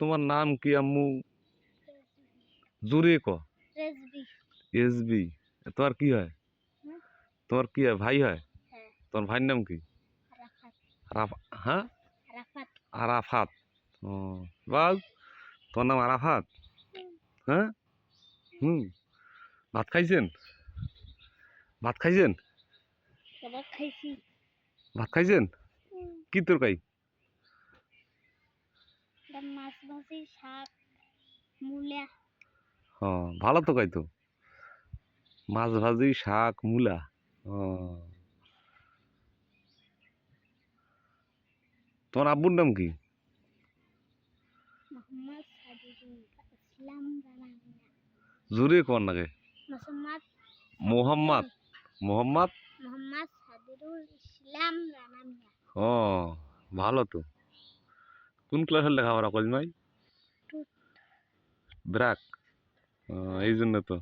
তোমার নাম কি আম্মু? জোরে ক। এসবি তোমার কি হয়? তোমার কি হয়? ভাই হয়? হ্যাঁ। তোমার ভাইয়ের নাম কি? হ্যাঁ? আরাফাত। ও বাস তোমার নাম আরাফাত? হ্যাঁ? হুম। ভাত খাইছেন? ভাত খাইছেন? ভাত খাইছেন? কি তরকারি? মাছ ভাজি শাক মূলা। ভালো তো খাইতো মাছ ভাজি শাক মূলা। তোমার আব্বুর নাম কি? জোরে কর নাকি মোহাম্মদ মোহাম্মদ। ইসলাম ও ভালো তো। কোন ক্লাসের লেখাপড়া করিস ভাই? Two. ব্রাক? এই জন্য তো।